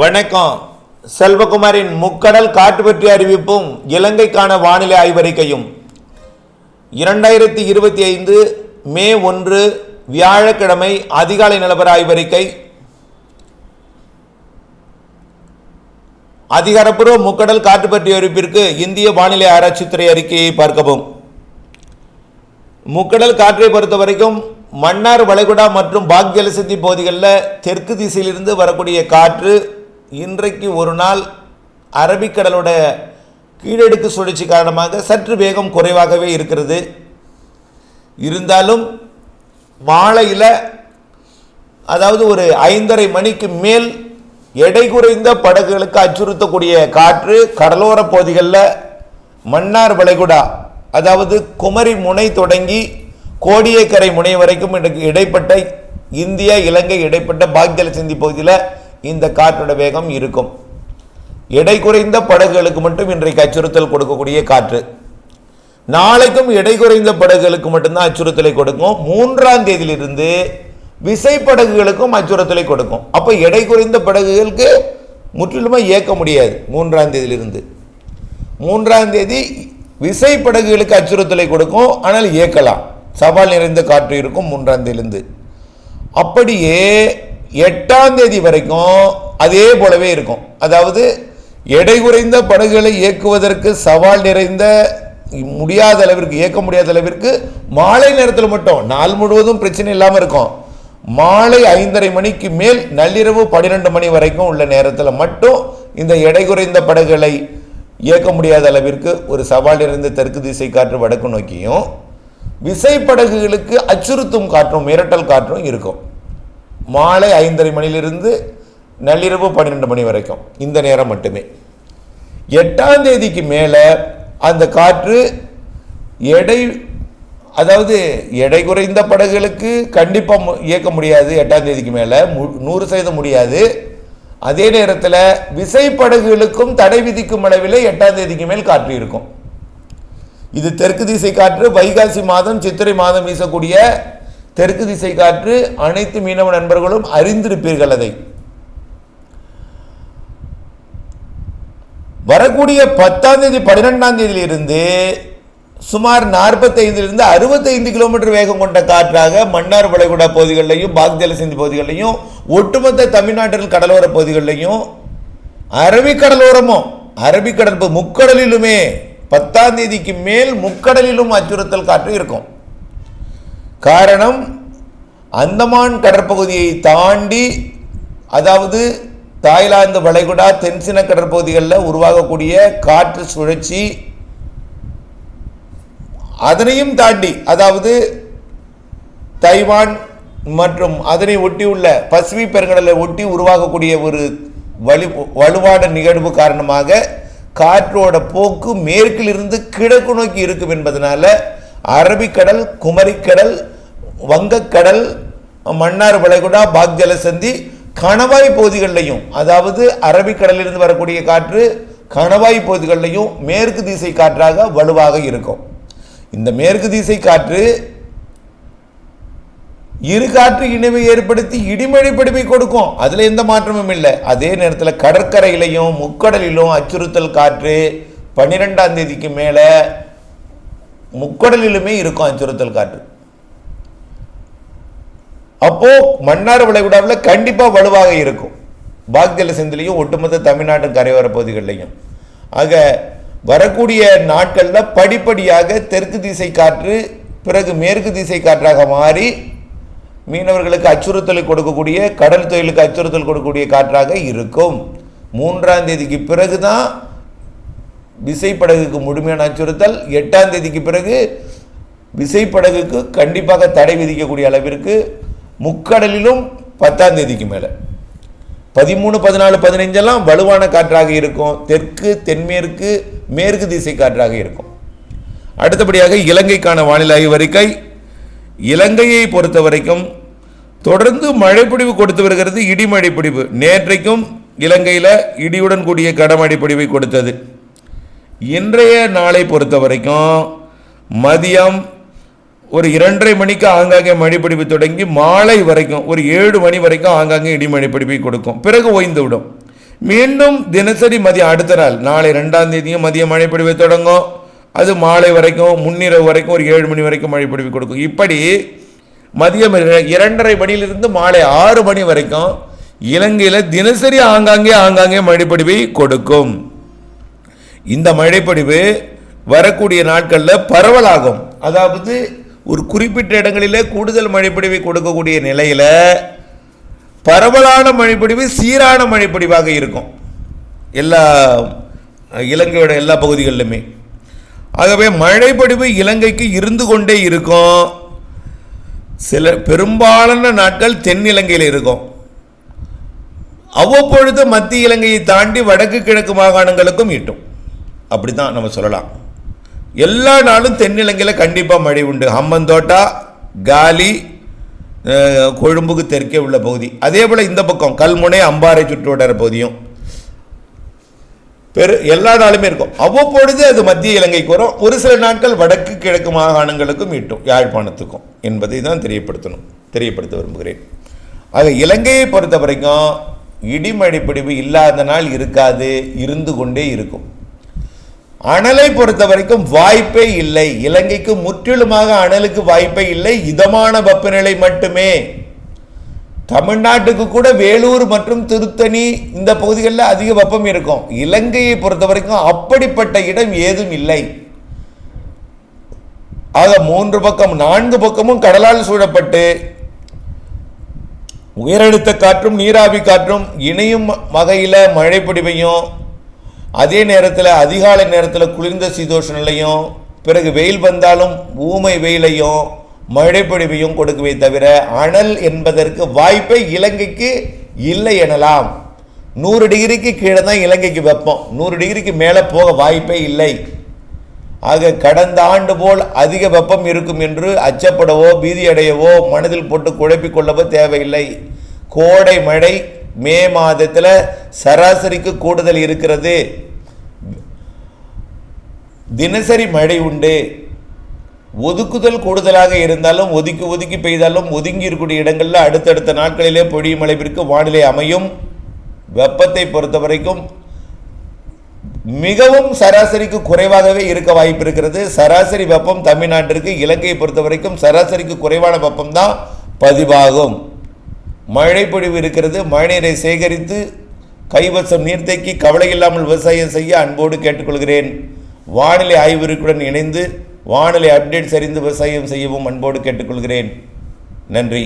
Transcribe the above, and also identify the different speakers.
Speaker 1: வணக்கம். செல்வகுமாரின் முக்கடல் காற்று பற்றிய அறிவிப்பும் இலங்கைக்கான வானிலை ஆய்வறிக்கையும். இரண்டாயிரத்தி இருபத்தி ஐந்து மே ஒன்று வியாழக்கிழமை அதிகாலை நிலவர ஆய்வறிக்கை. அதிகாரப்பூர்வ முக்கடல் காற்று பற்றிய அறிவிப்பிற்கு இந்திய வானிலை ஆராய்ச்சித்துறை அறிக்கையை பார்க்கவும். முக்கடல் காற்றை பொறுத்த வரைக்கும் மன்னார் வளைகுடா மற்றும் பாக்யலசித்தி பகுதிகளில் தெற்கு திசையிலிருந்து வரக்கூடிய காற்று இன்றைக்கு ஒரு நாள் அரபிக்கடலோட கீழடுக்கு சுழற்சி காரணமாக சற்று வேகம் குறைவாகவே இருக்கிறது. இருந்தாலும் மாலையில் அதாவது ஒரு ஐந்தரை மணிக்கு மேல் எடை குறைந்த படகுகளுக்கு அச்சுறுத்தக்கூடிய காற்று கடலோர பகுதிகளில் மன்னார் வளைகுடா அதாவது குமரி முனை தொடங்கி கோடியக்கரை முனை வரைக்கும் எனக்கு இடைப்பட்ட இந்தியா இலங்கை இடைப்பட்ட பாக்ஜல சிந்தி பகுதியில் இந்த காற்றோட வேகம் இருக்கும். எடை குறைந்த படகுகளுக்கு மட்டும் இன்றைக்கு அச்சுறுத்தல் கொடுக்கக்கூடிய காற்று. நாளைக்கும் எடை குறைந்த படகுகளுக்கு மட்டும்தான் அச்சுறுத்தலை கொடுக்கும். மூன்றாம் தேதியிலிருந்து விசைப்படகுகளுக்கும் அச்சுறுத்தலை கொடுக்கும். அப்போ எடை குறைந்த படகுகளுக்கு முற்றிலுமாக இயக்க முடியாது மூன்றாம் தேதியிலிருந்து. மூன்றாம் தேதி விசைப்படகுகளுக்கு அச்சுறுத்தலை கொடுக்கும். ஆனால் இயக்கலாம். சவால் நிறைந்த காற்று இருக்கும் மூன்றாம் தேதியிலிருந்து. அப்படியே எட்டாம் தேதி வரைக்கும் அதே போலவே இருக்கும். அதாவது எடை குறைந்த படகுகளை இயக்குவதற்கு சவால் நிறைந்த முடியாத அளவிற்கு இயக்க முடியாத அளவிற்கு மாலை நேரத்தில் மட்டும் நாள் முழுவதும் பிரச்சனை இல்லாமல் இருக்கும். மாலை ஐந்தரை மணிக்கு மேல் நள்ளிரவு பன்னிரெண்டு மணி வரைக்கும் உள்ள நேரத்தில் மட்டும் இந்த எடை குறைந்த படகுகளை இயக்க முடியாத அளவிற்கு ஒரு சவால் நிறைந்த தெற்கு திசை காற்று வடக்கு நோக்கியும் விசைப்படகுகளுக்கு அச்சுறுத்தும் காற்றும் மிரட்டல் காற்றும் இருக்கும். மாலை ஐந்தரை மணியிலிருந்து நள்ளிரவு பன்னிரெண்டு மணி வரைக்கும். இந்த நேரம் மட்டுமே. எட்டாம் தேதிக்கு மேலே அந்த காற்று எடை அதாவது எடை குறைந்த படகுகளுக்கு கண்டிப்பாக இயக்க முடியாது. எட்டாம் தேதிக்கு மேலே. நூறு சதவீதம் முடியாது. அதே நேரத்தில் விசைப்படகுகளுக்கும் தடை விதிக்கும் அளவில் எட்டாம் தேதிக்கு மேல் காற்று இருக்கும். இது தெற்கு திசை காற்று வைகாசி மாதம் சித்திரை மாதம் வீசக்கூடிய தெற்கு திசை காற்று அனைத்து மீனவ நண்பர்களும் அறிந்திருப்பீர்கள் அதை. வரக்கூடிய பத்தாம் தேதி பன்னிரெண்டாம் தேதியிலிருந்து சுமார் நாற்பத்தைந்திலிருந்து அறுபத்தைந்து கிலோமீட்டர் வேகம் கொண்ட காற்றாக மன்னார் வளைகுடா பகுதிகளிலையும் பாக்ஜலசிந்தி பகுதிகளிலையும் ஒட்டுமொத்த தமிழ்நாட்டில் கடலோர பகுதிகளிலையும் அரபிக்கடலோரமும் அரபிக்கடல் முக்கடலிலுமே பத்தாம் தேதிக்கு மேல் முக்கடலிலும் அச்சுறுத்தல் காற்று இருக்கும். காரணம் அந்தமான் கடற்பகுதியை தாண்டி அதாவது தாய்லாந்து வளைகுடா தென்சின கடற்பகுதிகளில் உருவாகக்கூடிய காற்று சுழற்சி அதனையும் தாண்டி அதாவது தைவான் மற்றும் அதனை ஒட்டியுள்ள பசிபிக் பெருங்கடலை ஒட்டி உருவாகக்கூடிய ஒரு வலி வலுவான நிகழ்வு காரணமாக காற்றோட போக்கு மேற்கிலிருந்து கிழக்கு நோக்கி இருக்கும் என்பதனால அரபிக்கடல் குமரிக்கடல் வங்கக்கடல் மன்னார் வளைகுடா பாக் ஜலசந்தி கணவாய் பகுதிகளிலையும் அதாவது அரபிக்கடலிலிருந்து வரக்கூடிய காற்று கணவாய் பகுதிகளிலையும் மேற்கு திசை காற்றாக வலுவாக இருக்கும். இந்த மேற்கு திசை காற்று இரு காற்று இணைவை ஏற்படுத்தி இடிமழை பிடிப்பை கொடுக்கும். அதில் எந்த மாற்றமும் இல்லை. அதே நேரத்தில் கடற்கரையிலையும் முக்கடலிலும் அச்சுறுத்தல் காற்று பன்னிரெண்டாம் தேதிக்கு மேலே முக்கடலிலுமே இருக்கும் அச்சுறுத்தல் காற்று. அப்போ மன்னார் விளைகுடாவில் கண்டிப்பாக வலுவாக இருக்கும். பாக்தல சிந்திலையும் ஒட்டுமொத்த தமிழ்நாட்டு கரையோர பகுதிகளிலையும். ஆக வரக்கூடிய நாட்களில் படிப்படியாக தெற்கு திசை காற்று பிறகு மேற்கு திசை காற்றாக மாறி மீனவர்களுக்கு அச்சுறுத்தலை கொடுக்கக்கூடிய கடல் தொழிலுக்கு அச்சுறுத்தல் கொடுக்கக்கூடிய காற்றாக இருக்கும். மூன்றாம் தேதிக்கு பிறகு தான் விசைப்படகுக்கு முழுமையான அச்சுறுத்தல். எட்டாம் தேதிக்கு பிறகு விசைப்படகுக்கு கண்டிப்பாக தடை விதிக்கக்கூடிய அளவிற்கு முக்கடலிலும் பத்தாம் தேதிக்கு மேலே. பதிமூணு பதினாலு பதினைஞ்செல்லாம் வலுவான காற்றாக இருக்கும். தெற்கு தென்மேற்கு மேற்கு திசை காற்றாக இருக்கும். அடுத்தபடியாக இலங்கைக்கான வானிலை வரிக்கை இலங்கையை பொறுத்த வரைக்கும் தொடர்ந்து மழைப்பிடிவு கொடுத்து வருகிறது. இடி மழைப்பிடிவு நேற்றைக்கும் இலங்கையில் இடியுடன் கூடிய கடமழை பிடிவை கொடுத்தது. இன்றைய நாளை பொறுத்த வரைக்கும் மதியம் ஒரு இரண்டரை மணிக்கு ஆங்காங்கே மழைப்பிடிப்பு தொடங்கி மாலை வரைக்கும் ஒரு ஏழு மணி வரைக்கும் ஆங்காங்கே இடி பிடிப்பை கொடுக்கும். பிறகு ஓய்ந்து விடும் மீண்டும் தினசரி மதியம் அடுத்த நாள் நாளை ரெண்டாம் தேதியும் மதியம் மழை தொடங்கும். அது மாலை வரைக்கும் முன்னிரவு வரைக்கும் ஒரு ஏழு மணி வரைக்கும் மழை கொடுக்கும். இப்படி மதியம் இரண்டரை மணியிலிருந்து மாலை ஆறு மணி வரைக்கும் இலங்கையில் தினசரி ஆங்காங்கே ஆங்காங்கே மழைப்பொழிவை கொடுக்கும். இந்த மழைப்பிடிவு வரக்கூடிய நாட்களில் பரவலாகும். அதாவது ஒரு குறிப்பிட்ட இடங்களிலே கூடுதல் மழைப்பொழிவை கொடுக்கக்கூடிய நிலையில் பரவலான மழைப்பொழிவு சீரான மழைப்பொழிவாக இருக்கும். எல்லா இலங்கையோட எல்லா பகுதிகளிலுமே. ஆகவே மழைப்பொழிவு இலங்கைக்கு இருந்து கொண்டே இருக்கும். சில பெரும்பாலான நாட்கள் தென் இலங்கையில் இருக்கும். அவ்வப்பொழுது மத்திய இலங்கையை தாண்டி வடக்கு கிழக்கு மாகாணங்களுக்கும் ஈட்டும். அப்படி தான் நம்ம சொல்லலாம். எல்லா நாளும் தென்னிலங்கையில் கண்டிப்பாக மழை உண்டு. ஹம்மந்தோட்டா காலி கொழும்புக்கு தெற்கே உள்ள பகுதி. அதே போல் இந்த பக்கம் கல்முனை அம்பாறை சுற்றுவட்டார பகுதியும். பெரு எல்லா நாளுமே இருக்கும். அவ்வப்பொழுது அது மத்திய இலங்கைக்கு வரும். ஒரு சில நாட்கள் வடக்கு கிழக்கு மாகாணங்களுக்கும் ஈட்டும் யாழ்ப்பாணத்துக்கும் என்பதை தான் தெரியப்படுத்தணும் தெரியப்படுத்த விரும்புகிறேன். ஆக இலங்கையை பொறுத்த வரைக்கும் இடிமழை பிடிவு இல்லாத நாள் இருக்காது இருந்து கொண்டே இருக்கும். அனலை பொறுத்த வரைக்கும் வாய்ப்பே இல்லை. இலங்கைக்கு முற்றிலுமாக அனலுக்கு வாய்ப்பே இல்லை. இதமான வெப்பநிலை மட்டுமே. தமிழ்நாட்டுக்கு கூட வேலூர் மற்றும் திருத்தணி இந்த பகுதிகளில் அதிக வெப்பம் இருக்கும். இலங்கையை பொறுத்த வரைக்கும் அப்படிப்பட்ட இடம் ஏதும் இல்லை. ஆக மூன்று பக்கம் நான்கு பக்கமும் கடலால் சூழப்பட்டு உயரழுத்த காற்றும் நீராவி காற்றும் இணையும் வகையில் மழை பொடிவையும் அதே நேரத்தில் அதிகாலை நேரத்தில் குளிர்ந்த சீதோஷ நிலையும் பிறகு வெயில் வந்தாலும் ஊமை வெயிலையும் மழைப்பொழிவையும் கொடுக்கவே தவிர அனல் என்பதற்கு வாய்ப்பை இலங்கைக்கு இல்லை எனலாம். நூறு டிகிரிக்கு கீழே தான் இலங்கைக்கு வெப்பம். நூறு டிகிரிக்கு மேலே போக வாய்ப்பே இல்லை. ஆக கடந்த ஆண்டு போல் அதிக வெப்பம் இருக்கும் என்று அச்சப்படவோ பீதியடையவோ மனதில் போட்டு குழப்பிக்கொள்ளவோ தேவையில்லை. கோடை மழை மே மாதத்தில் சராசரிக்கு கூடுதல் இருக்கிறது. தினசரி மழை உண்டு. ஒதுக்குதல் கூடுதலாக இருந்தாலும் ஒதுக்கி ஒதுக்கி பெய்தாலும் ஒதுங்கி இருக்கக்கூடிய இடங்களில் அடுத்தடுத்த நாட்களிலே பொழியும் அளவிற்கு வானிலை அமையும். வெப்பத்தை பொறுத்த வரைக்கும் மிகவும் சராசரிக்கு குறைவாகவே இருக்க வாய்ப்பு இருக்கிறது. சராசரி வெப்பம் தமிழ்நாட்டிற்கு இலங்கையை பொறுத்த வரைக்கும் சராசரிக்கு குறைவான வெப்பம் தான் பதிவாகும். மழை பொழிவு இருக்கிறது. மழைநீரை சேகரித்து கைவசம் நீர்த்தேக்கி கவலை இல்லாமல் விவசாயம் செய்ய அன்போடு கேட்டுக்கொள்கிறேன். வானிலை ஆய்வுக்குடன் இணைந்து வானிலை அப்டேட் சரிந்து விவசாயம் செய்யவும் அன்போடு கேட்டுக்கொள்கிறேன். நன்றி.